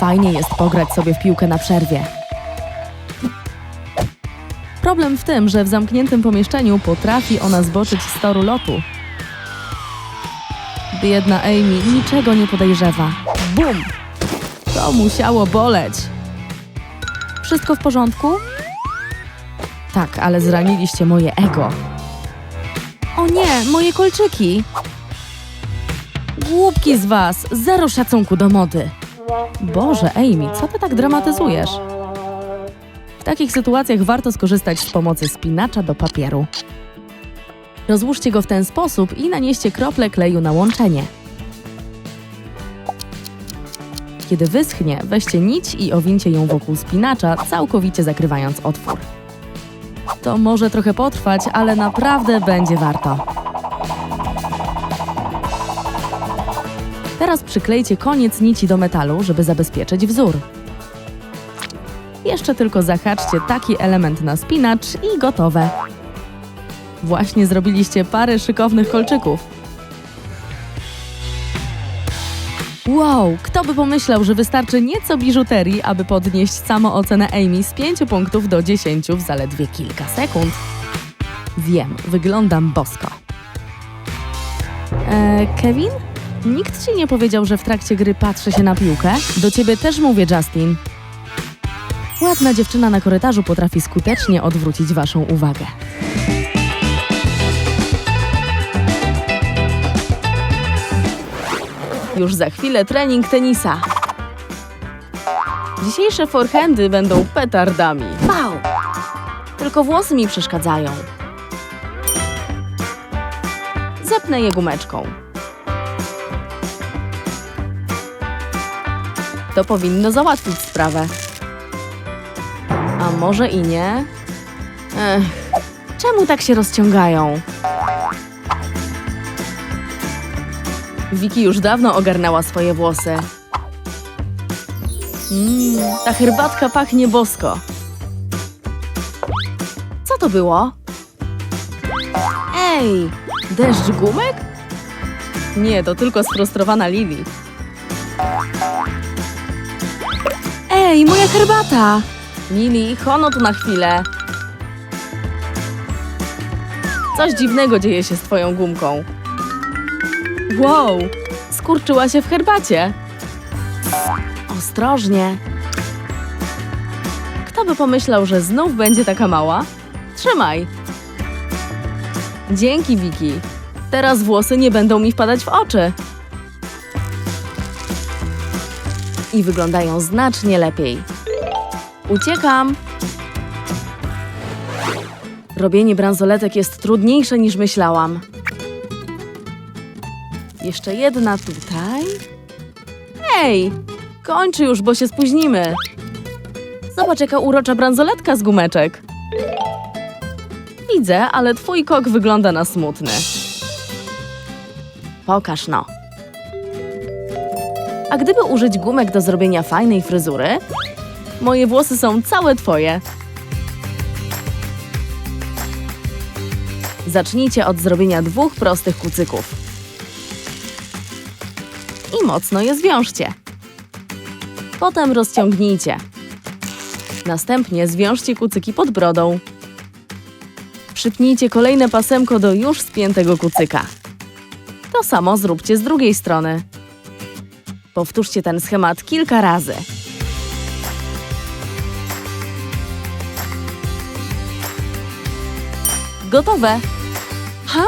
Fajnie jest pograć sobie w piłkę na przerwie. Problem w tym, że w zamkniętym pomieszczeniu potrafi ona zboczyć z toru lotu. Biedna Amy niczego nie podejrzewa. Bum! To musiało boleć. Wszystko w porządku? Tak, ale zraniliście moje ego. O nie, moje kolczyki! Głupki z was, zero szacunku do mody. Boże, Amy, co ty tak dramatyzujesz? W takich sytuacjach warto skorzystać z pomocy spinacza do papieru. Rozłóżcie go w ten sposób i nanieście krople kleju na łączenie. Kiedy wyschnie, weźcie nić i owincie ją wokół spinacza, całkowicie zakrywając otwór. To może trochę potrwać, ale naprawdę będzie warto. Teraz przyklejcie koniec nici do metalu, żeby zabezpieczyć wzór. Jeszcze tylko zahaczcie taki element na spinacz i gotowe. Właśnie zrobiliście parę szykownych kolczyków. Wow, kto by pomyślał, że wystarczy nieco biżuterii, aby podnieść samoocenę Amy z 5 punktów do 10 w zaledwie kilka sekund. Wiem, wyglądam bosko. E, Kevin? Nikt ci nie powiedział, że w trakcie gry patrzę się na piłkę? Do ciebie też mówię, Justin. Ładna dziewczyna na korytarzu potrafi skutecznie odwrócić waszą uwagę. Już za chwilę trening tenisa. Dzisiejsze forehandy będą petardami. Wow! Tylko włosy mi przeszkadzają. Zepnę je gumeczką. To powinno załatwić sprawę. A może i nie? Ech, czemu tak się rozciągają? Wiki już dawno ogarnęła swoje włosy. Mmm, ta herbatka pachnie bosko. Co to było? Ej, deszcz gumek? Nie, to tylko sfrustrowana Lili. Ej, moja herbata! Lili, chono tu na chwilę. Coś dziwnego dzieje się z twoją gumką. Wow, skurczyła się w herbacie. Ostrożnie. Kto by pomyślał, że znów będzie taka mała? Trzymaj. Dzięki, Wiki. Teraz włosy nie będą mi wpadać w oczy. I wyglądają znacznie lepiej. Uciekam. Robienie bransoletek jest trudniejsze niż myślałam. Jeszcze jedna tutaj. Ej, kończy już, bo się spóźnimy. Zobacz, jaka urocza bransoletka z gumeczek. Widzę, ale twój kok wygląda na smutny. Pokaż no. A gdyby użyć gumek do zrobienia fajnej fryzury? Moje włosy są całe twoje. Zacznijcie od zrobienia dwóch prostych kucyków. I mocno je zwiążcie. Potem rozciągnijcie. Następnie zwiążcie kucyki pod brodą. Przypnijcie kolejne pasemko do już spiętego kucyka. To samo zróbcie z drugiej strony. Powtórzcie ten schemat kilka razy. Gotowe. Ha?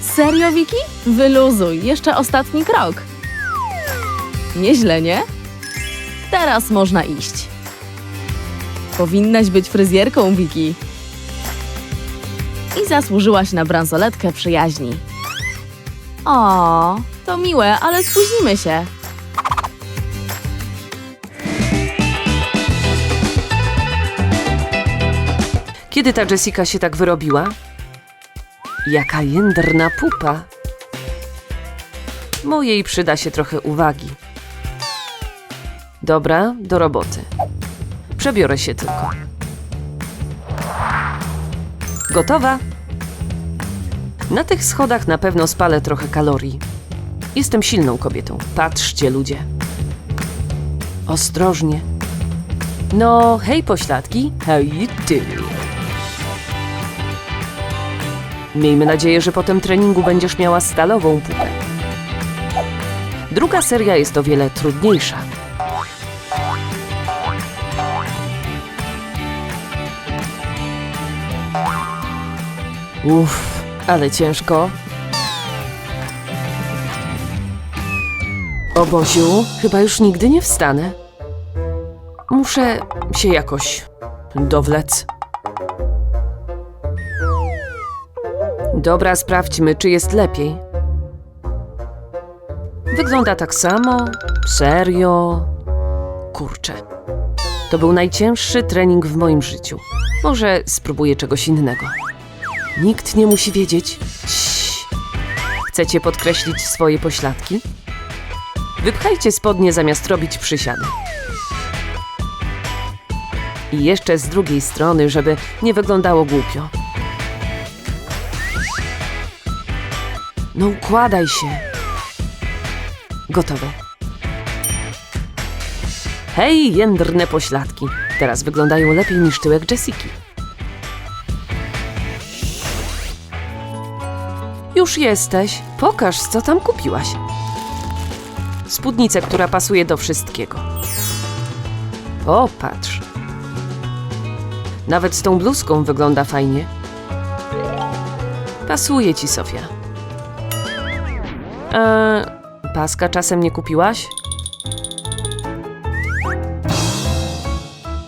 Serio, Wiki? Wyluzuj, jeszcze ostatni krok. Nieźle, nie? Teraz można iść. Powinnaś być fryzjerką, Wiki. I zasłużyłaś na bransoletkę przyjaźni. O, to miłe, ale spóźnimy się. Kiedy ta Jessica się tak wyrobiła? Jaka jędrna pupa. Mojej przyda się trochę uwagi. Dobra, do roboty. Przebiorę się tylko. Gotowa? Na tych schodach na pewno spalę trochę kalorii. Jestem silną kobietą. Patrzcie, ludzie. Ostrożnie. No, hej pośladki, hej ty. Miejmy nadzieję, że po tym treningu będziesz miała stalową pupę. Druga seria jest o wiele trudniejsza. Uff, ale ciężko. O Boziu, chyba już nigdy nie wstanę. Muszę się jakoś dowlec. Dobra, sprawdźmy, czy jest lepiej. Wygląda tak samo? Serio? Kurczę. To był najcięższy trening w moim życiu. Może spróbuję czegoś innego. Nikt nie musi wiedzieć. Ciii. Chcecie podkreślić swoje pośladki? Wypchajcie spodnie zamiast robić przysiady. I jeszcze z drugiej strony, żeby nie wyglądało głupio. No układaj się. Gotowe. Hej, jędrne pośladki. Teraz wyglądają lepiej niż tyłek Jessiki. Już jesteś. Pokaż, co tam kupiłaś. Spódnicę, która pasuje do wszystkiego. O, patrz. Nawet z tą bluzką wygląda fajnie. Pasuje ci, Sofia. Eee, paska czasem nie kupiłaś?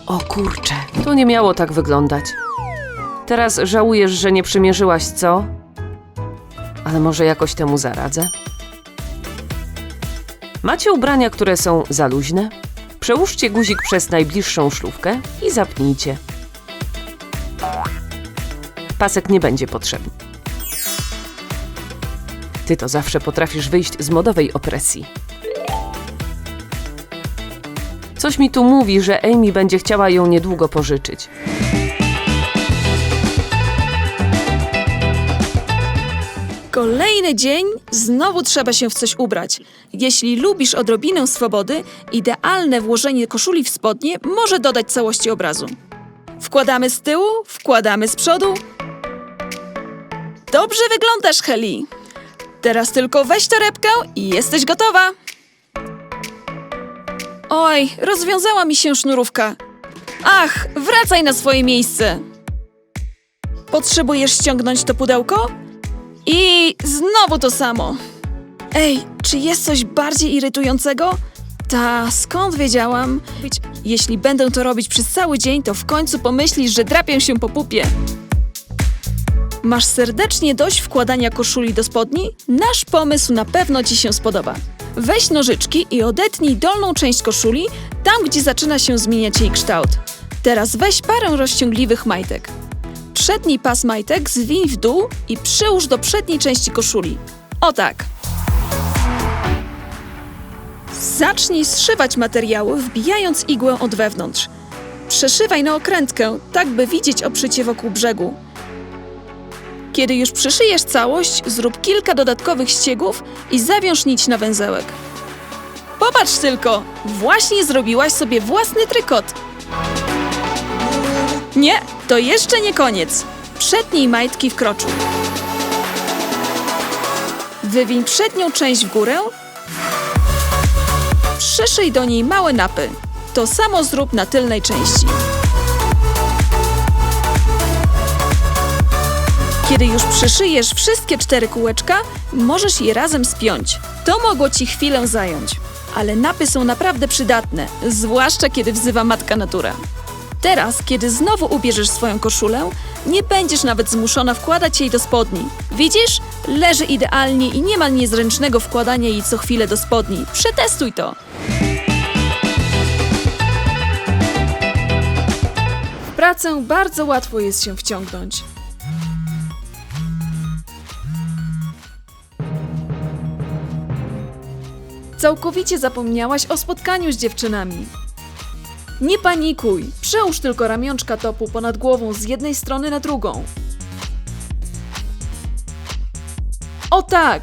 O kurczę, to nie miało tak wyglądać. Teraz żałujesz, że nie przymierzyłaś, co? Ale może jakoś temu zaradzę? Macie ubrania, które są za luźne? Przełóżcie guzik przez najbliższą szlówkę i zapnijcie. Pasek nie będzie potrzebny. Ty to zawsze potrafisz wyjść z modowej opresji. Coś mi tu mówi, że Amy będzie chciała ją niedługo pożyczyć. Kolejny dzień, znowu trzeba się w coś ubrać. Jeśli lubisz odrobinę swobody, idealne włożenie koszuli w spodnie może dodać całości obrazu. Wkładamy z tyłu, wkładamy z przodu. Dobrze wyglądasz, Heli. Teraz tylko weź torebkę i jesteś gotowa. Oj, rozwiązała mi się sznurówka. Ach, wracaj na swoje miejsce. Potrzebujesz ściągnąć to pudełko? I znowu to samo. Ej, czy jest coś bardziej irytującego? Ta, skąd wiedziałam? Jeśli będę to robić przez cały dzień, to w końcu pomyślisz, że drapię się po pupie. Masz serdecznie dość wkładania koszuli do spodni? Nasz pomysł na pewno Ci się spodoba. Weź nożyczki i odetnij dolną część koszuli, tam gdzie zaczyna się zmieniać jej kształt. Teraz weź parę rozciągliwych majtek. Przedni pas majtek zwiń w dół i przyłóż do przedniej części koszuli. O tak. Zacznij zszywać materiały, wbijając igłę od wewnątrz. Przeszywaj na okrętkę, tak by widzieć obszycie wokół brzegu. Kiedy już przyszyjesz całość, zrób kilka dodatkowych ściegów i zawiąż nić na węzełek. Popatrz tylko! Właśnie zrobiłaś sobie własny trykot. Nie, to jeszcze nie koniec. Przedniej majtki w kroczu. Wywiń przednią część w górę. Przyszyj do niej małe napy. To samo zrób na tylnej części. Kiedy już przyszyjesz wszystkie cztery kółeczka, możesz je razem spiąć. To mogło ci chwilę zająć, ale napy są naprawdę przydatne, zwłaszcza kiedy wzywa matka natura. Teraz, kiedy znowu ubierzesz swoją koszulę, nie będziesz nawet zmuszona wkładać jej do spodni. Widzisz? Leży idealnie i nie ma niezręcznego wkładania jej co chwilę do spodni. Przetestuj to! W pracę bardzo łatwo jest się wciągnąć. Całkowicie zapomniałaś o spotkaniu z dziewczynami. Nie panikuj, przełóż tylko ramionczka topu ponad głową z jednej strony na drugą. O tak!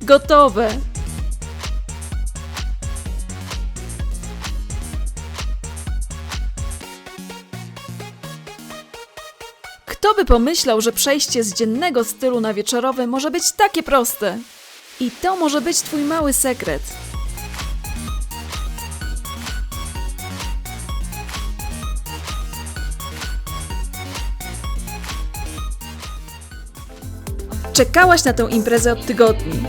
Gotowe! Kto by pomyślał, że przejście z dziennego stylu na wieczorowy może być takie proste? I to może być Twój mały sekret. Czekałaś na tę imprezę od tygodni.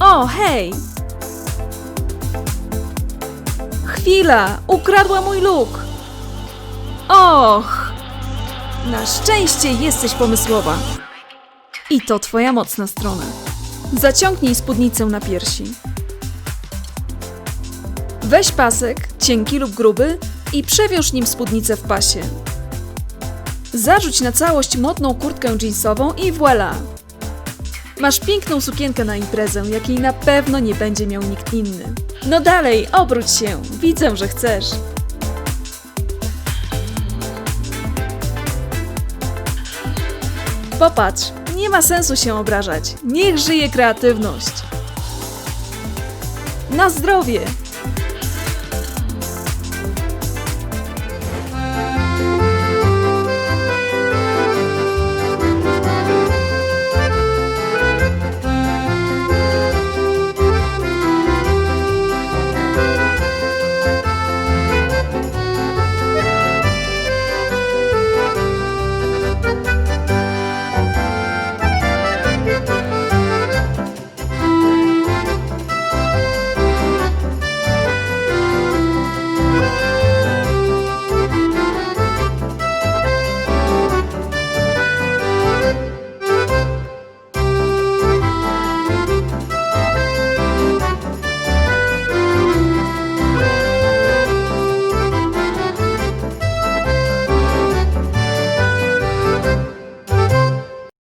O, hej! Chwila! Ukradła mój look! Och! Na szczęście jesteś pomysłowa. I to twoja mocna strona. Zaciągnij spódnicę na piersi. Weź pasek, cienki lub gruby, i przewiąż nim spódnicę w pasie. Zarzuć na całość modną kurtkę jeansową i voilà! Masz piękną sukienkę na imprezę, jakiej na pewno nie będzie miał nikt inny. No dalej, obróć się, widzę, że chcesz. Popatrz, nie ma sensu się obrażać. Niech żyje kreatywność. Na zdrowie!